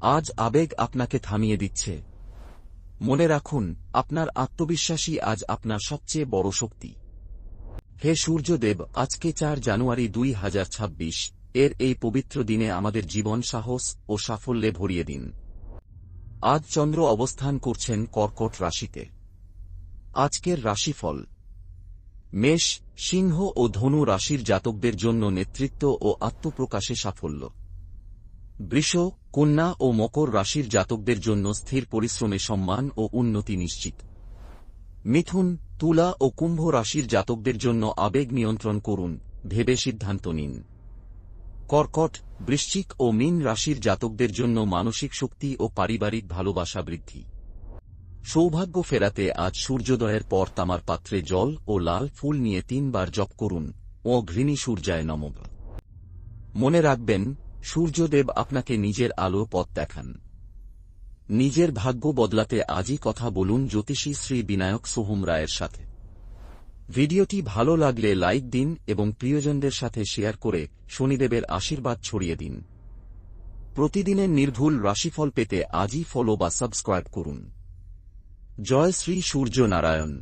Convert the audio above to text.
আজ আবেগ আপনাকে থামিয়ে দিচ্ছে। মনে রাখুন, আপনার আত্মবিশ্বাসী আজ আপনার সবচেয়ে বড় শক্তি। হে সূর্যদেব, আজকে চার জানুয়ারি দুই হাজার ছাব্বিশ, এর এই পবিত্র দিনে আমাদের জীবন সাহস ও সাফল্যে ভরিয়ে দিন। আজ চন্দ্র অবস্থান করছেন কর্কট রাশিতে। আজকের রাশিফল। মেষ, সিংহ ও ধনু রাশির জাতকদের জন্য নেতৃত্ব ও আত্মপ্রকাশে সাফল্য। বৃষ, কন্যা ও মকর রাশির জাতকদের জন্য স্থির পরিশ্রমে সম্মান ও উন্নতি নিশ্চিত। মিথুন, তুলা ও কুম্ভ রাশির জাতকদের জন্য আবেগ নিয়ন্ত্রণ করুন, ভেবে সিদ্ধান্ত নিন। কর্কট, বৃশ্চিক ও মীন রাশির জাতকদের জন্য মানসিক শক্তি ও পারিবারিক ভালোবাসা বৃদ্ধি। সৌভাগ্য ফেরাতে আজ সূর্যোদয়ের পর তামার পাত্রে জল ও লাল ফুল নিয়ে তিনবার জপ করুন, ও ঘৃণী সূর্যায় নমঃ। মনে রাখবেন সূর্যদেব আপনাকে নিজের আলো পথ দেখান। নিজের ভাগ্য বদলাতে আজই কথা বলুন জ্যোতিষী শ্রী বিনায়ক সোহম রায়ের সাথে। ভিডিওটি ভালো লাগলে লাইক দিন এবং প্রিয়জনদের সাথে শেয়ার করে শনিদেবের আশীর্বাদ ছড়িয়ে দিন। প্রতিদিনের নির্ভুল রাশিফল পেতে আজই ফলো বা সাবস্ক্রাইব করুন। জয় শ্রী সূর্য নারায়ণ